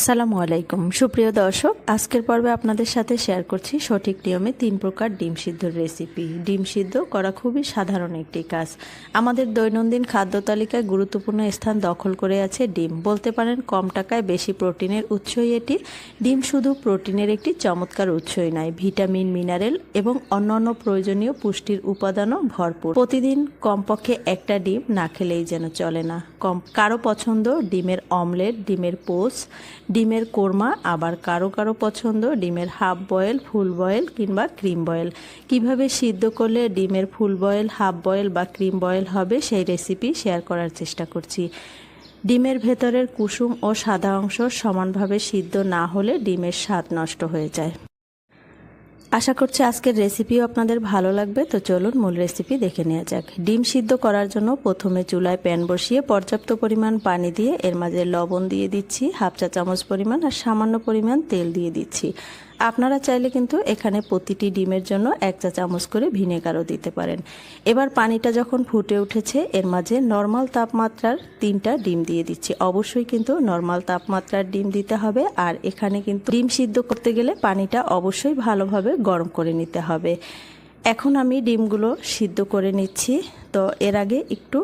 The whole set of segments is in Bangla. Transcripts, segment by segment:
আসসালামু আলাইকুম। সুপ্রিয় দর্শক, আজকের পর্বে আপনাদের সাথে শেয়ার করছি সঠিক নিয়মে তিন প্রকার ডিম সিদ্ধর রেসিপি ডিম সিদ্ধ করা খুবই সাধারণ একটি কাজ। আমাদের দৈনন্দিন খাদ্য তালিকায় গুরুত্বপূর্ণ স্থান দখল করে আছে ডিম। বলতে পারেন, কম টাকায় বেশি প্রোটিনের উৎসই এটি। ডিম শুধু প্রোটিনের একটি চমৎকার উৎসই নয়। ভিটামিন, মিনারেল এবং অন্যান্য প্রয়োজনীয় পুষ্টির উপাদানও ভরপুর। প্রতিদিন কমপক্ষে একটা ডিম না খেলেই যেন চলে না। কম কারও পছন্দ ডিমের অমলেট, ডিমের পোস ডিমের কোরমা, আবার কারও কারও পছন্দ ডিমের হাফ বয়েল, ফুল বয়েল কিংবা ক্রিম বয়েল। কীভাবে সিদ্ধ করলে ডিমের ফুল বয়েল, হাফ বয়েল বা ক্রিম বয়েল হবে সেই রেসিপি শেয়ার করার চেষ্টা করছি। ডিমের ভেতরের কুসুম ও সাদা অংশ সমানভাবে সিদ্ধ না হলে ডিমের স্বাদ নষ্ট হয়ে যায়। আশা করছি আজকের রেসিপিও আপনাদের ভালো লাগবে। তো চলুন মূল রেসিপি দেখে নেওয়া যাক। ডিম সিদ্ধ করার জন্য প্রথমে চুলায় প্যান বসিয়ে পর্যাপ্ত পরিমাণ পানি দিয়ে এর মাঝে লবণ দিয়ে দিচ্ছি, হাফ চা চামচ পরিমাণ আর সামান্য পরিমাণ তেল দিয়ে দিচ্ছি। আপনারা চাইলে কিন্তু এখানে প্রতিটি ডিমের জন্য এক চা চামচ করে ভিনেগারও দিতে পারেন। এবার পানিটা যখন ফুটে উঠেছে, এর মাঝে নর্মাল তাপমাত্রার তিনটা ডিম দিয়ে দিচ্ছি। অবশ্যই কিন্তু নর্মাল তাপমাত্রার ডিম দিতে হবে আর এখানে কিন্তু ডিম সিদ্ধ করতে গেলে পানিটা অবশ্যই ভালোভাবে গরম করে নিতে হবে। এখন আমি ডিমগুলো সিদ্ধ করে নিচ্ছি। তো এর আগে একটু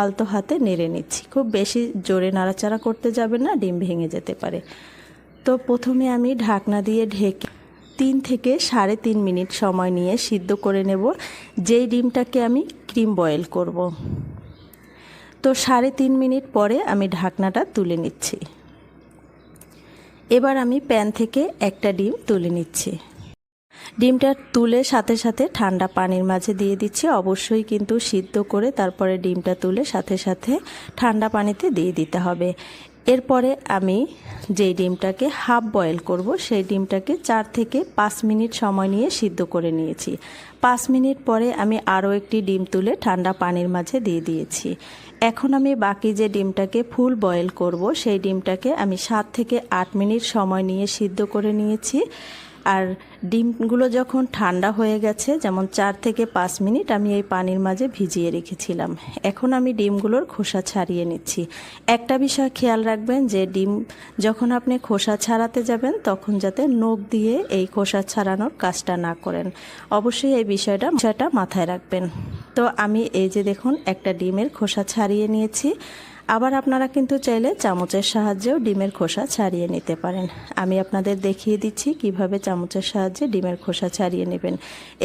আলতো হাতে নেড়ে নিচ্ছি। খুব বেশি জোরে নাড়াচাড়া করতে যাবে না, ডিম ভেঙে যেতে পারে। তো প্রথমে আমি ঢাকনা দিয়ে ঢেকে তিন থেকে সাড়ে তিন মিনিট সময় নিয়ে সিদ্ধ করে নেব। যেই ডিমটাকে আমি ক্রিম বয়েল করব। তো সাড়ে তিন মিনিট পরে আমি ঢাকনাটা তুলে নিচ্ছি। এবার আমি প্যান থেকে একটা ডিম তুলে নিচ্ছি। ডিমটা তুলে সাথে সাথে ঠান্ডা পানির মাঝে দিয়ে দিচ্ছি। অবশ্যই কিন্তু সিদ্ধ করে তারপরে ডিমটা তুলে সাথে সাথে ঠান্ডা পানিতে দিয়ে দিতে হবে। এরপরে আমি যেই ডিমটাকে হাফ বয়েল করব, সেই ডিমটাকে চার থেকে পাঁচ মিনিট সময় নিয়ে সিদ্ধ করে নিয়েছি। পাঁচ মিনিট পরে আমি আরও একটি ডিম তুলে ঠান্ডা পানির মাঝে দিয়ে দিয়েছি। এখন আমি বাকি যে ডিমটাকে ফুল বয়েল করব, সেই ডিমটাকে আমি সাত থেকে আট মিনিট সময় নিয়ে সিদ্ধ করে নিয়েছি। আর ডিমগুলো যখন ঠান্ডা হয়ে গেছে, যেমন চার থেকে পাঁচ মিনিট আমি এই পানির মাঝে ভিজিয়ে রেখেছিলাম। এখন আমি ডিমগুলোর খোসা ছাড়িয়ে নিচ্ছি। একটা বিষয় খেয়াল রাখবেন যে, ডিম যখন আপনি খোসা ছাড়াতে যাবেন, তখন যাতে নখ দিয়ে এই খোসা ছাড়ানোর কাজটা না করেন। অবশ্যই এই বিষয়টা বিষয়টা মাথায় রাখবেন। তো আমি এই যে দেখুন, একটা ডিমের খোসা ছাড়িয়ে নিয়েছি। আবার আপনারা কিন্তু চাইলে চামচের সাহায্যেও ডিমের খোসা ছাড়িয়ে নিতে পারেন। আমি আপনাদের দেখিয়ে দিচ্ছি কীভাবে চামচের সাহায্যে ডিমের খোসা ছাড়িয়ে নেবেন।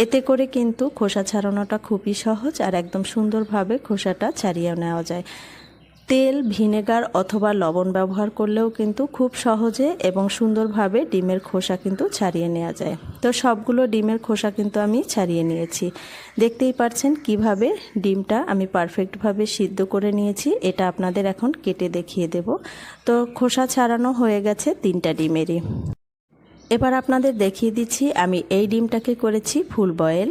এতে করে কিন্তু খোসা ছাড়ানোটা খুবই সহজ আর একদম সুন্দরভাবে খোসাটা ছাড়িয়ে নেওয়া যায়। তেল, ভিনেগার অথবা লবণ ব্যবহার করলেও কিন্তু খুব সহজে এবং সুন্দরভাবে ডিমের খোসা কিন্তু ছাড়িয়ে নেওয়া যায়। তো সবগুলো ডিমের খোসা কিন্তু আমি ছাড়িয়ে নিয়েছি। দেখতেই পারছেন কীভাবে ডিমটা আমি পারফেক্টভাবে সিদ্ধ করে নিয়েছি, এটা আপনাদের এখন কেটে দেখিয়ে দেব। তো খোসা ছাড়ানো হয়ে গেছে তিনটা ডিমেরই। এবার আপনাদের দেখিয়ে দিচ্ছি আমি এই ডিমটাকে করেছি ফুল বয়েল।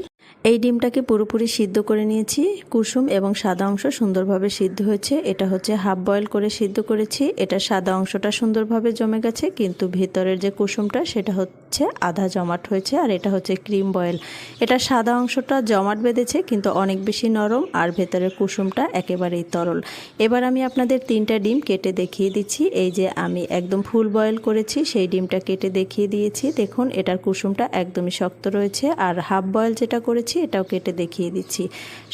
এই ডিমটাকে পুরোপুরি সিদ্ধ করে নিয়েছি। কুসুম এবং সাদা অংশ সুন্দরভাবে সিদ্ধ হয়েছে। এটা হচ্ছে হাফ বয়েল করে সিদ্ধ করেছি। এটা সাদা অংশটা সুন্দরভাবে জমে গেছে, কিন্তু ভেতরের যে কুসুমটা, সেটা হচ্ছে আধা জমাট হয়েছে আর এটা হচ্ছে ক্রিম বয়েল। এটা সাদা অংশটা জমাট বেঁধেছে, কিন্তু অনেক বেশি নরম আর ভেতরের কুসুমটা একেবারেই তরল। এবার আমি আপনাদের তিনটা ডিম কেটে দেখিয়ে দিচ্ছি। এই যে আমি একদম ফুল বয়েল করেছি, সেই ডিমটা কেটে দেখিয়ে দিয়েছি। দেখুন, এটার কুসুমটা একদমই শক্ত রয়েছে আর হাফ বয়েল যেটা করেছি, এটাও কেটে দেখিয়ে দিচ্ছি।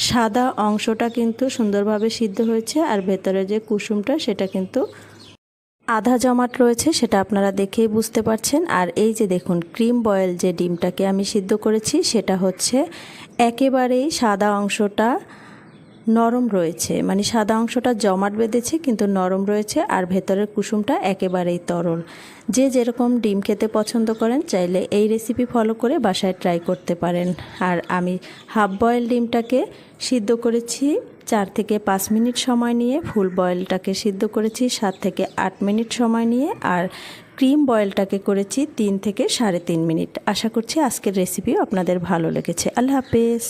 সাদা অংশটা কিন্তু সুন্দরভাবে সিদ্ধ হয়েছে আর ভেতরে যে কুসুমটা সেটা কিন্তু আধা জমাট রয়েছে, সেটা আপনারা দেখেই বুঝতে পারছেন। আর এই যে দেখুন, ক্রিম বয়েল যে ডিমটাকে আমি সিদ্ধ করেছি, সেটা হচ্ছে একেবারেই সাদা অংশটা নরম রয়েছে। মানে সাদা অংশটা জমাট বেঁধেছে, কিন্তু নরম রয়েছে আর ভেতরের কুসুমটা একেবারেই তরল। যে যেরকম ডিম খেতে পছন্দ করেন, চাইলে এই রেসিপি ফলো করে বাসায় ট্রাই করতে পারেন। আর আমি হাফ বয়েল ডিমটাকে সিদ্ধ করেছি চার থেকে পাঁচ মিনিট সময় নিয়ে ফুল বয়েলটাকে সিদ্ধ করেছি সাত থেকে আট মিনিট সময় নিয়ে, আর ক্রিম বয়েলটাকে করেছি তিন থেকে সাড়ে তিন মিনিট। আশা করছি আজকের রেসিপিও আপনাদের ভালো লেগেছে। আল্লাহ হাফেজ।